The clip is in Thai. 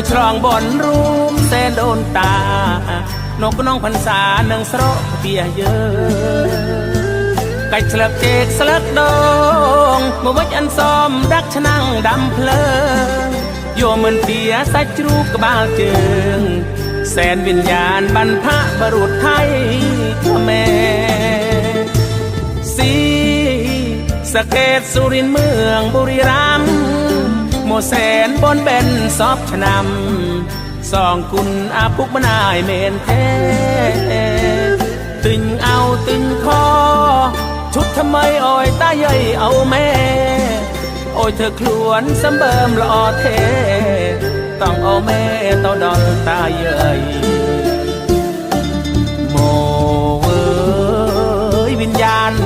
บุชรองบนรูมเซนโดนตา นกน้องพันษาหนึ่งสระเบียเยอะไก่สลับเจกสลักดองมาวัดอันซ้อมรักชนังดำเพลิงโยมันเตียสัจรูปกบาลเจิงแสนวิญญาณบรรพบรุษไทยพระแม่สีสเกตสุรินเมืองบุรีรั แสนบนเบนซอบชนำสองคุณอาปุกมนายเมนเทตึงเอาตึงคอ ชุดทำไมอ่อยตาใหญ่เอาแม่ โอ้ยเธอคลวนสำเบิมละอเท ต้องเอาแม่เต้าดอนตาใหญ่